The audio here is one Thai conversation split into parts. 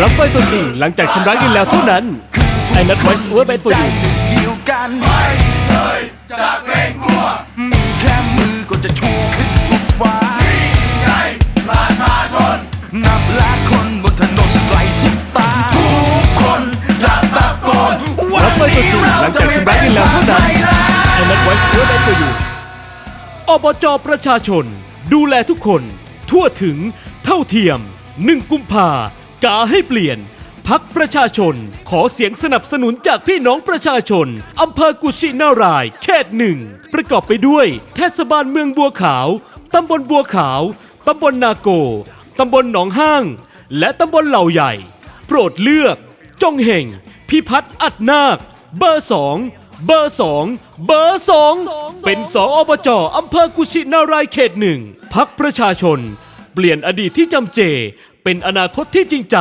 รับไฟตัวจริงหลังจากชำระเงินแล้วเท่านั้น ไอ้นัด voice over by for you เดียวกันไม่เคยจะเกรงกลัวมีแค่มือก็จะชูขึ้นสู่ฟ้าไงประชาชน นับล้านคนบนถนนไกลสุดตา ทุกคนจะตะโกนรับไฟตัวจริงหลังจากชำระเงินแล้วเท่านั้น ไอ้นัด voice over by for you อบจประชาชน ดูแลทุกคน ทั่วถึงเท่าเทียม 1 กุมภา กาให้เปลี่ยน พักประชาชน ขอเสียงสนับสนุนจากพี่น้องประชาชน อำเภอกุชินาราย เขตหนึ่ง ประกอบไปด้วย เทศบาลเมืองบัวขาว ตำบลบัวขาว ตำบลนาโก ตำบลหนองห้าง และตำบลเหล่าใหญ่ โปรดเลือก จงเห่ง พิพัฒน์อัดนาค เบอร์สองเบอร์สองเบอร์สองเป็นสออบจอำเภอกุชินารายเขตหนึ่งพักประชาชน เปลี่ยนอดีตที่จำเจ เป็นอนาคตที่จริงใจ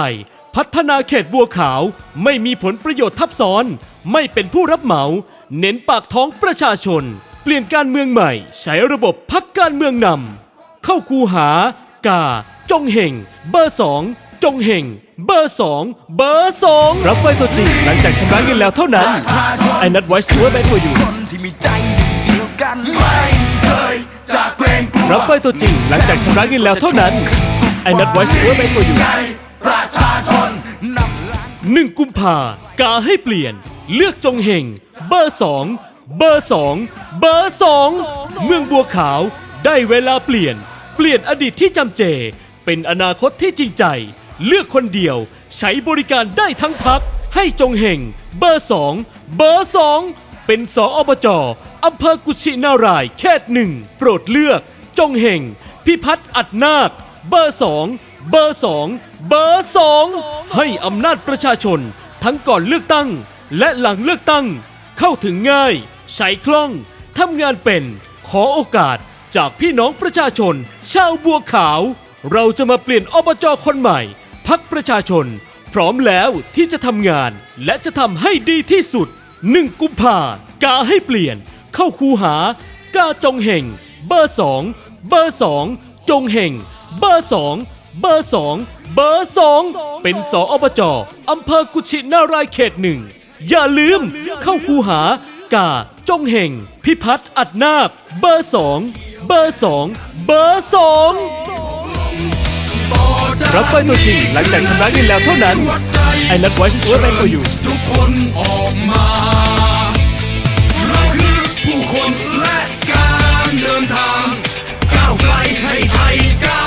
พัฒนาเขตบัวขาว ไม่มีผลประโยชน์ทับซ้อน ไม่เป็นผู้รับเหมา เน้นปากท้องประชาชน เปลี่ยนการเมืองใหม่ ใช้ระบบพักการเมืองนำเข้าคูหา กา จงเห่ง เบอร์สองจงเห่ง เบอร์สองเบอร์สองรับไฟตัวจริงหลังจากชำระเงินแล้วเท่านั้นไอ้นัดไว้ซื้อไป for you คนที่มีใจเดียวกันไม่เคยจะเกรงกลัวรับไฟตัวจริงหลังจากชำระเงินแล้วเท่านั้น ไอ้นัดไว้ซื้อไป for you ประชาชนนับล้านหนึ่งกุมภากาให้เปลี่ยน เลือกจงเห่งเบอร์สองเบอร์สองเบอร์สองเมืองบัวขาวได้เวลาเปลี่ยน เปลี่ยนอดีตที่จำเจ เป็นอนาคตที่จริงใจ เลือกคนเดียว ใช้บริการได้ทั้งพัก ให้จงเห่งเบอร์สองเบอร์สองเป็นสออบจอำเภอกุชินารายณ์เขตหนึ่งโปรดเลือก จงเห่งพิพัฒน์อัดนาค เบอร์สองเบอร์สองเบอร์สองให้อำนาจประชาชน ทั้งก่อนเลือกตั้ง และหลังเลือกตั้ง เข้าถึงง่าย ใช้คล่องทำงานเป็น ขอโอกาสจากพี่น้องประชาชน ชาวบัวขาว เราจะมาเปลี่ยนอบจคนใหม่ พักประชาชน พร้อมแล้วที่จะทำงาน และจะทำให้ดีที่สุดหนึ่งกุมภากาให้เปลี่ยน เข้าคูหากาจงเห่ง เบอร์สองเบอร์สองจงเห่ง เบอร์สองเบอร์สองเบอร์สองเป็นสออบจอำเภอกุชินารายเขตหนึ่ง อย่าลืมเข้าคูหากาจงเห่ง พิพัฒน์อัดนาคเบอร์สองเบอร์สองเบอร์สองรับไฟตัวจริงหลังจากชำระเงินแล้วเท่านั้น ไอ้นัดไว้ชัวร์ไป for you ทุกคนออกมาเราคือผู้คนและการเดินทางก้าวไกลให้ไทยก้าว